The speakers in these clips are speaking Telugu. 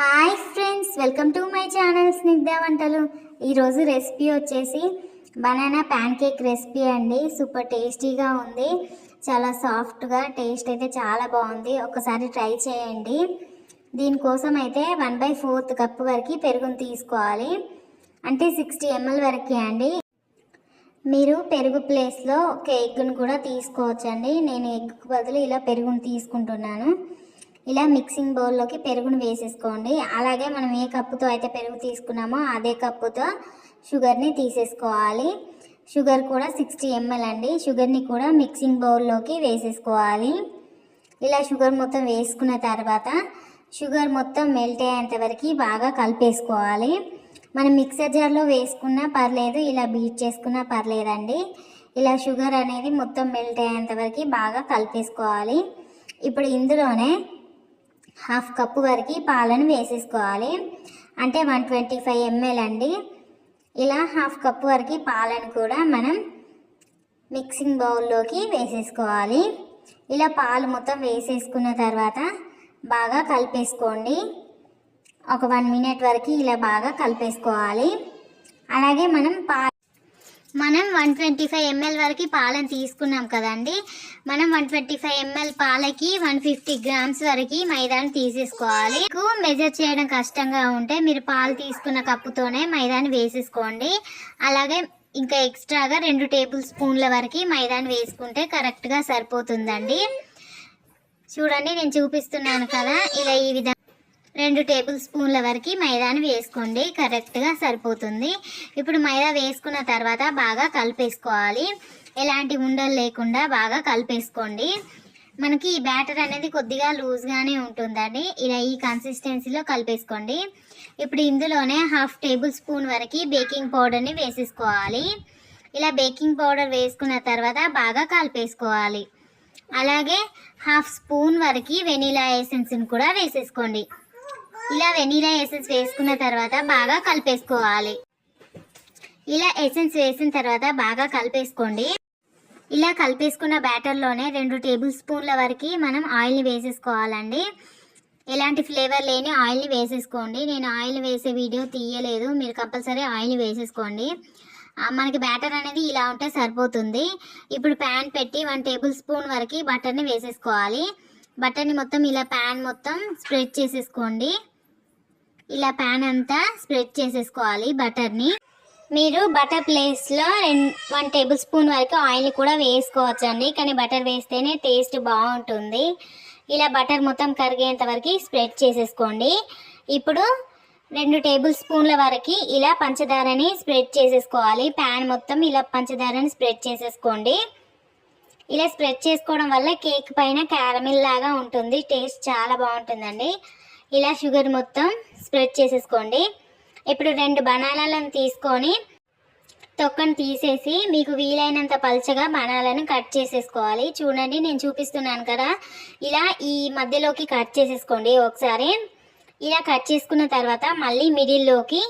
Hi friends welcome to my channel Snigdha వంటలు. ఈరోజు రెసిపీ వచ్చేసి బనానా ప్యాన్ కేక్ రెసిపీ అండి. సూపర్ టేస్టీగా ఉంది. చాలా సాఫ్ట్గా టేస్ట్ అయితే చాలా బాగుంది. ఒకసారి ట్రై చేయండి. దీనికోసం అయితే వన్ బై ఫోర్త్ కప్ వరకు పెరుగును తీసుకోవాలి. అంటే సిక్స్టీ ఎంఎల్ వరకు అండి. మీరు పెరుగు ప్లేస్లో ఒక ఎగ్గును కూడా తీసుకోవచ్చండి. నేను ఎగ్కు బదులు ఇలా పెరుగును తీసుకుంటున్నాను. ఇలా మిక్సింగ్ బౌల్లోకి పెరుగును వేసేసుకోండి. అలాగే మనం ఏ కప్పుతో అయితే పెరుగు తీసుకున్నామో అదే కప్పుతో షుగర్ని తీసేసుకోవాలి. షుగర్ కూడా సిక్స్టీ ఎంఎల్ అండి. షుగర్ని కూడా మిక్సింగ్ బౌల్లోకి వేసేసుకోవాలి. ఇలా షుగర్ మొత్తం వేసుకున్న తర్వాత షుగర్ మొత్తం మెల్ట్ అయ్యేంత వరకు బాగా కలిపేసుకోవాలి. మనం మిక్సర్ జార్లో వేసుకున్నా పర్లేదు ఇలా బీట్ చేసుకున్నా పర్లేదండి. ఇలా షుగర్ అనేది మొత్తం మెల్ట్ అయ్యేంత వరకు బాగా కలిపేసుకోవాలి. ఇప్పుడు ఇందులోనే హాఫ్ కప్పు వరకు పాలను వేసేసుకోవాలి. అంటే వన్ ట్వంటీ ఫైవ్ ఎంఎల్ అండి. ఇలా హాఫ్ కప్పు వరకు పాలను కూడా మనం మిక్సింగ్ బౌల్లోకి వేసేసుకోవాలి. ఇలా పాలు మొత్తం వేసేసుకున్న తర్వాత బాగా కలిపేసుకోండి. ఒక వన్ మినిట్ వరకు ఇలా బాగా కలిపేసుకోవాలి. అలాగే మనం పా మనం వన్ ట్వంటీ ఫైవ్ ఎంఎల్ వరకు పాలను తీసుకున్నాం కదండి. మనం వన్ ట్వంటీ ఫైవ్ ఎంఎల్ పాలకి వన్ ఫిఫ్టీ గ్రామ్స్ వరకు మైదాని తీసేసుకోవాలి. మీకు మెజర్ చేయడం కష్టంగా ఉంటే మీరు పాలు తీసుకున్న కప్పుతోనే మైదాని వేసేసుకోండి. అలాగే ఇంకా ఎక్స్ట్రాగా రెండు టేబుల్ స్పూన్ల వరకు మైదాని వేసుకుంటే కరెక్ట్గా సరిపోతుందండి. చూడండి నేను చూపిస్తున్నాను కదా ఇలా ఈ విధంగా రెండు టేబుల్ స్పూన్ల వరకు మైదాని వేసుకోండి. కరెక్ట్గా సరిపోతుంది. ఇప్పుడు మైదా వేసుకున్న తర్వాత బాగా కలిపేసుకోవాలి. ఎలాంటి ఉండలు లేకుండా బాగా కలిపేసుకోండి. మనకి ఈ బ్యాటర్ అనేది కొద్దిగా లూజ్గానే ఉంటుందండి. ఇలా ఈ కన్సిస్టెన్సీలో కలిపేసుకోండి. ఇప్పుడు ఇందులోనే హాఫ్ టేబుల్ స్పూన్ వరకు బేకింగ్ పౌడర్ని వేసేసుకోవాలి. ఇలా బేకింగ్ పౌడర్ వేసుకున్న తర్వాత బాగా కలిపేసుకోవాలి. అలాగే హాఫ్ స్పూన్ వరకు వెనీలా ఎసెన్స్ని కూడా వేసేసుకోండి. ఇలా వెనీలా ఎసెన్స్ వేసుకున్న తర్వాత బాగా కలిపేసుకోవాలి. ఇలా ఎసెన్స్ వేసిన తర్వాత బాగా కలిపేసుకోండి. ఇలా కలిపేసుకున్న బ్యాటర్లోనే రెండు టేబుల్ స్పూన్ల వరకు మనం ఆయిల్ని వేసేసుకోవాలండి. ఎలాంటి ఫ్లేవర్ లేని ఆయిల్ని వేసేసుకోండి. నేను ఆయిల్ వేసే వీడియో తీయలేదు. మీరు కంపల్సరీ ఆయిల్ వేసేసుకోండి. మనకి బ్యాటర్ అనేది ఇలా ఉంటే సరిపోతుంది. ఇప్పుడు ప్యాన్ పెట్టి వన్ టేబుల్ స్పూన్ వరకు బటర్ని వేసేసుకోవాలి. బటర్ని మొత్తం ఇలా ప్యాన్ మొత్తం స్ప్రెడ్ చేసేసుకోండి. ఇలా ప్యాన్ అంతా స్ప్రెడ్ చేసేసుకోవాలి బటర్ని మీరు బటర్ ప్లేస్లో రెండు వన్ టేబుల్ స్పూన్ వరకు ఆయిల్ కూడా వేసుకోవచ్చు అండి కానీ బటర్ వేస్తేనే టేస్ట్ బాగుంటుంది. ఇలా బటర్ మొత్తం కరిగేంత వరకు స్ప్రెడ్ చేసేసుకోండి. ఇప్పుడు రెండు టేబుల్ స్పూన్ల వరకు ఇలా పంచదారని స్ప్రెడ్ చేసేసుకోవాలి. ప్యాన్ మొత్తం ఇలా పంచదారని స్ప్రెడ్ చేసేసుకోండి. ఇలా స్ప్రెడ్ చేసుకోవడం వల్ల కేక్ పైన క్యారమిల్ లాగా ఉంటుంది టేస్ట్ చాలా బాగుంటుందండి. ఇలా షుగర్ మొత్తం స్ప్రెడ్ చేసేసుకోండి. ఇప్పుడు రెండు బనానాలను తీసుకొని తొక్కను తీసేసి మీకు వీలైనంత పలచగా బనాలను కట్ చేసేసుకోవాలి. చూడండి నేను చూపిస్తున్నాను కదా. ఇలా ఈ మధ్యలోకి కట్ చేసేసుకోండి ఒకసారి. ఇలా కట్ చేసుకున్న తర్వాత మళ్ళీ మిడిల్లోకి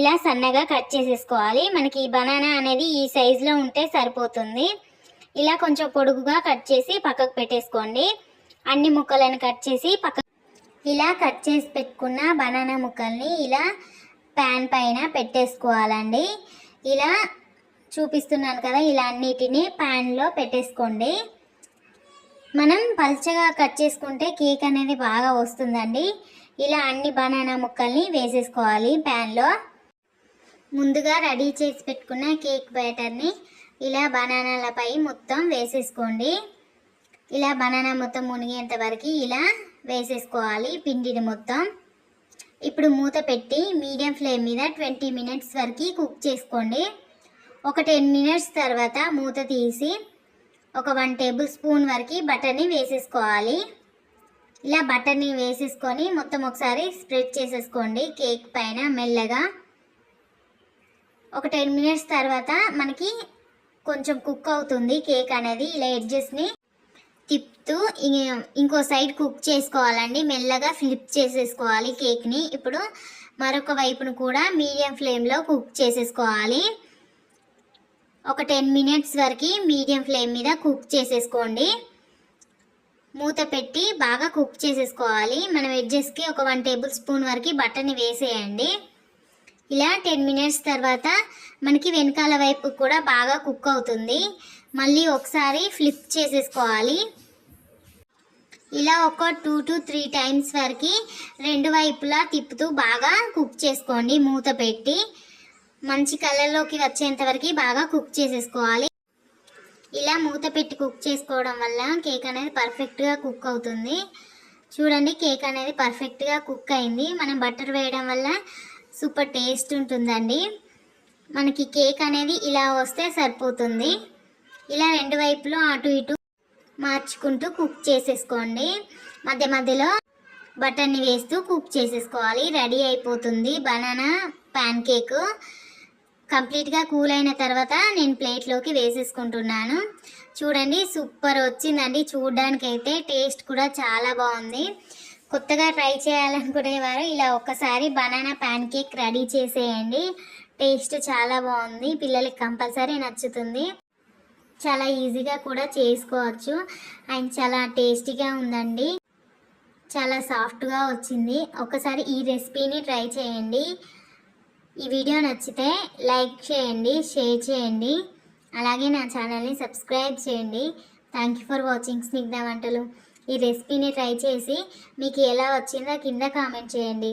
ఇలా సన్నగా కట్ చేసేసుకోవాలి. మనకి ఈ బనానా అనేది ఈ సైజులో ఉంటే సరిపోతుంది. ఇలా కొంచెం పొడుగుగా కట్ చేసి పక్కకు పెట్టేసుకోండి. అన్ని ముక్కలను కట్ చేసి పక్క ఇలా కట్ చేసి పెట్టుకున్న బనానా ముక్కల్ని ఇలా ప్యాన్ పైన పెట్టేసుకోవాలండి. ఇలా చూపిస్తున్నాను కదా ఇలా అన్నిటిని ప్యాన్లో పెట్టేసుకోండి. మనం పల్చగా కట్ చేసుకుంటే కేక్ అనేది బాగా వస్తుందండి. ఇలా అన్ని బనానా ముక్కల్ని వేసేసుకోవాలి ప్యాన్లో. ముందుగా రెడీ చేసి పెట్టుకున్న కేక్ బ్యాటర్ని ఇలా బనానాలపై మొత్తం వేసేసుకోండి. ఇలా బనానా మొత్తం మునిగేంత వరకు ఇలా వేసేసుకోవాలి పిండిని మొత్తం. ఇప్పుడు మూత పెట్టి మీడియం ఫ్లేమ్ మీద ట్వంటీ మినిట్స్ వరకు కుక్ చేసుకోండి. ఒక టెన్ మినిట్స్ తర్వాత మూత తీసి ఒక వన్ టేబుల్ స్పూన్ వరకు బటర్ని వేసేసుకోవాలి. ఇలా బటర్ని వేసేసుకొని మొత్తం ఒకసారి స్ప్రెడ్ చేసేసుకోండి కేక్ పైన మెల్లగా. ఒక టెన్ మినిట్స్ తర్వాత మనకి కొంచెం కుక్ అవుతుంది కేక్ అనేది. ఇలా ఎడ్జెస్ని తిప్పుతూ ఇంకో సైడ్ కుక్ చేసుకోవాలండి. మెల్లగా ఫ్లిప్ చేసేసుకోవాలి కేక్ని. ఇప్పుడు మరొక వైపును కూడా మీడియం ఫ్లేమ్లో కుక్ చేసేసుకోవాలి. ఒక టెన్ మినిట్స్ వరకు మీడియం ఫ్లేమ్ మీద కుక్ చేసేసుకోండి. మూత పెట్టి బాగా కుక్ చేసేసుకోవాలి. మనం ఎడ్జెస్కి ఒక వన్ టేబుల్ స్పూన్ వరకు బట్టని వేసేయండి. ఇలా టెన్ మినిట్స్ తర్వాత మనకి వెనకాల వైపు కూడా బాగా కుక్ అవుతుంది. మళ్ళీ ఒకసారి ఫ్లిప్ చేసేసుకోవాలి. ఇలా ఒక టూ టు త్రీ టైమ్స్ వరకు రెండు వైపులా తిప్పుతూ బాగా కుక్ చేసుకోండి. మూత పెట్టి మంచి కలర్లోకి వచ్చేంత వరకు బాగా కుక్ చేసేసుకోవాలి. ఇలా మూత పెట్టి కుక్ చేసుకోవడం వల్ల కేక్ అనేది పర్ఫెక్ట్గా కుక్ అవుతుంది. చూడండి కేక్ అనేది పర్ఫెక్ట్గా కుక్ అయింది. మనం బటర్ వేయడం వల్ల సూపర్ టేస్ట్ ఉంటుందండి. మనకి కేక్ అనేది ఇలా వస్తే సరిపోతుంది. ఇలా రెండు వైపులో అటు ఇటు మార్చుకుంటూ కుక్ చేసేసుకోండి. మధ్య మధ్యలో బటర్ని వేస్తూ కుక్ చేసేసుకోవాలి. రెడీ అయిపోతుంది బనానా ప్యాన్ కేక్. కంప్లీట్గా కూల్ అయిన తర్వాత నేను ప్లేట్లోకి వేసేసుకుంటున్నాను. చూడండి సూపర్ వచ్చిందండి. చూడడానికి అయితే టేస్ట్ కూడా చాలా బాగుంది. కొత్తగా ట్రై చేయాలనుకునేవారు. ఇలా ఒక్కసారి బనానా ప్యాన్ కేక్ రెడీ చేసేయండి. టేస్ట్ చాలా బాగుంది. పిల్లలకి కంపల్సరీ నచ్చుతుంది. చాలా ఈజీగా కూడా చేసుకోవచ్చు. అండ్ చాలా టేస్టీగా ఉందండి. చాలా సాఫ్ట్గా వచ్చింది. ఒకసారి ఈ రెసిపీని ట్రై చేయండి. ఈ వీడియో నచ్చితే లైక్ చేయండి షేర్ చేయండి. అలాగే నా ఛానల్ని సబ్స్క్రైబ్ చేయండి. Thank you for watching Snigdha వంటలు. ఈ రెసిపీని ట్రై చేసి మీకు ఎలా వచ్చిందో కింద కామెంట్ చేయండి.